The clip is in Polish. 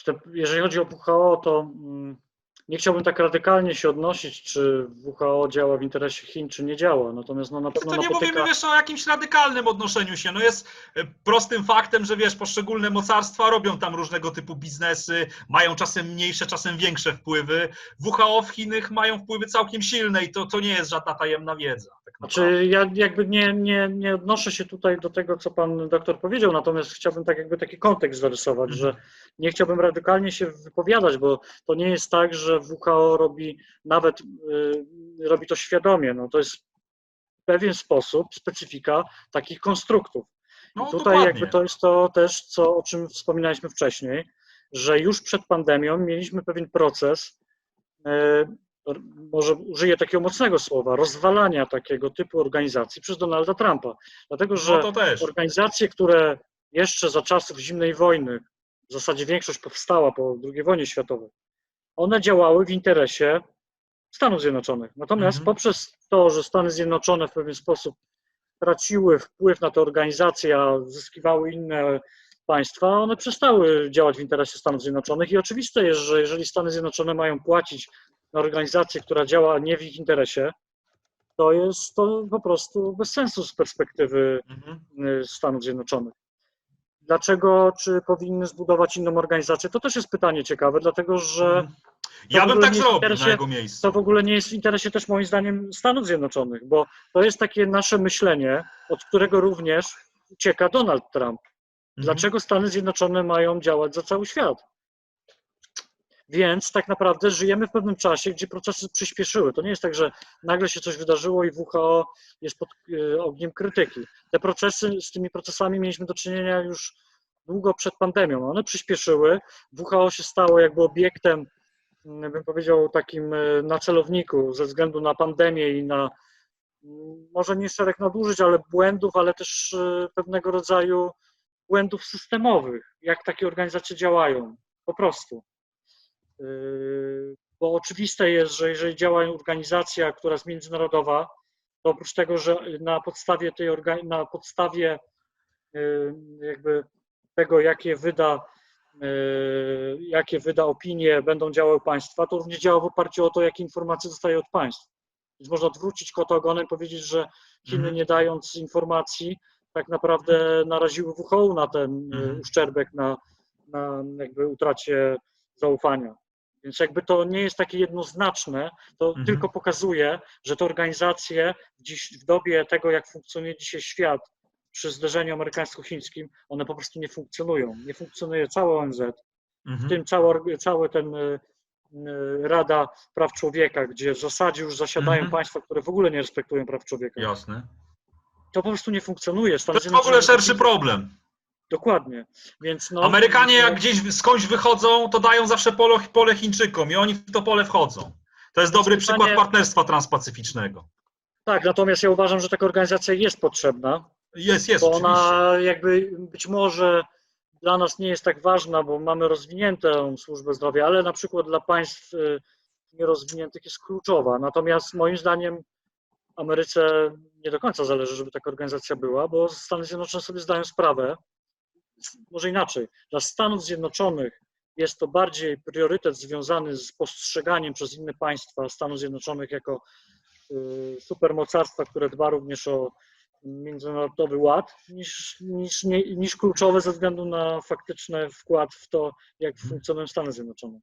czy te, jeżeli chodzi o WHO, to mm, nie chciałbym tak radykalnie się odnosić, czy WHO działa w interesie Chin, czy nie działa. Natomiast no, na pewno To nie napotyka... mówimy, wiesz, o jakimś radykalnym odnoszeniu się. No jest e, prostym faktem, że wiesz, poszczególne mocarstwa robią tam różnego typu biznesy, mają czasem mniejsze, czasem większe wpływy. WHO w Chinach mają wpływy całkiem silne i to, to nie jest żadna tajemna wiedza. Tak. Znaczy, ja jakby nie, nie, nie odnoszę się tutaj do tego, co pan doktor powiedział, natomiast chciałbym tak jakby taki kontekst zarysować, że nie chciałbym radykalnie się wypowiadać, bo to nie jest tak, że WHO robi nawet, y, robi to świadomie, no to jest w pewien sposób specyfika takich konstruktów. No, I tutaj dokładnie. jakby to jest to też, co, o czym wspominaliśmy wcześniej, że już przed pandemią mieliśmy pewien proces, r- może użyję takiego mocnego słowa, rozwalania takiego typu organizacji przez Donalda Trumpa. Dlatego, że No organizacje, które jeszcze za czasów zimnej wojny, w zasadzie większość powstała po II wojnie światowej, one działały w interesie Stanów Zjednoczonych. Natomiast Mhm. poprzez to, że Stany Zjednoczone w pewien sposób traciły wpływ na te organizacje, a zyskiwały inne państwa, one przestały działać w interesie Stanów Zjednoczonych i oczywiste jest, że jeżeli Stany Zjednoczone mają płacić na organizację, która działa nie w ich interesie, to jest to po prostu bez sensu z perspektywy Mhm. y, Stanów Zjednoczonych. Dlaczego, czy powinny zbudować inną organizację? To też jest pytanie ciekawe, dlatego że Mhm. Ja bym tak zrobił na jego miejscu. to w ogóle nie jest w interesie też moim zdaniem Stanów Zjednoczonych, bo to jest takie nasze myślenie, od którego również ucieka Donald Trump. Mhm. Dlaczego Stany Zjednoczone mają działać za cały świat? Więc tak naprawdę żyjemy w pewnym czasie, gdzie procesy przyspieszyły. To nie jest tak, że nagle się coś wydarzyło i WHO jest pod y, ogniem krytyki. Te procesy, z tymi procesami mieliśmy do czynienia już długo przed pandemią. One przyspieszyły. WHO się stało jakby obiektem, mm, bym powiedział, takim y, na celowniku ze względu na pandemię i na mm, może nie szereg nadużyć, ale błędów, ale też y, pewnego rodzaju błędów systemowych, jak takie organizacje działają, po prostu. Yy, Bo oczywiste jest, że jeżeli działa organizacja, która jest międzynarodowa, to oprócz tego, że na podstawie tej na podstawie yy, jakby tego, jakie wyda, yy, jakie wyda opinie, będą działały państwa, to również działa w oparciu o to, jakie informacje dostaje od państw. Więc można odwrócić kota ogonem i powiedzieć, że Chiny Mhm. nie dając informacji, tak naprawdę naraziły WHO na ten Mhm. uszczerbek, na, na jakby utracie zaufania. Więc jakby to nie jest takie jednoznaczne, to Mhm. tylko pokazuje, że te organizacje dziś w dobie tego, jak funkcjonuje dzisiaj świat przy zderzeniu amerykańsko-chińskim, one po prostu nie funkcjonują. Nie funkcjonuje cała ONZ, w Mhm. tym cały, cały ten y, y, Rada Praw Człowieka, gdzie w zasadzie już zasiadają Mhm. państwa, które w ogóle nie respektują praw człowieka. Jasne. To po prostu nie funkcjonuje. To Stany jest w ogóle szerszy problem. Dokładnie. Więc no, Amerykanie jak no, gdzieś skądś wychodzą, to dają zawsze pole, pole Chińczykom i oni w to pole wchodzą. To jest dobry Pytanie- przykład partnerstwa transpacyficznego. Tak, natomiast ja uważam, że taka organizacja jest potrzebna, Jest, jest, bo oczywiście. ona jakby być może dla nas nie jest tak ważna, bo mamy rozwiniętą służbę zdrowia, ale na przykład dla państw y, nierozwiniętych jest kluczowa. Natomiast moim zdaniem Ameryce nie do końca zależy, żeby taka organizacja była, bo Stany Zjednoczone sobie zdają sprawę, może inaczej, dla Stanów Zjednoczonych jest to bardziej priorytet związany z postrzeganiem przez inne państwa Stanów Zjednoczonych jako y, supermocarstwa, które dba również o międzynarodowy ład, niż, niż, niż kluczowe ze względu na faktyczny wkład w to, jak funkcjonują Stany Zjednoczone.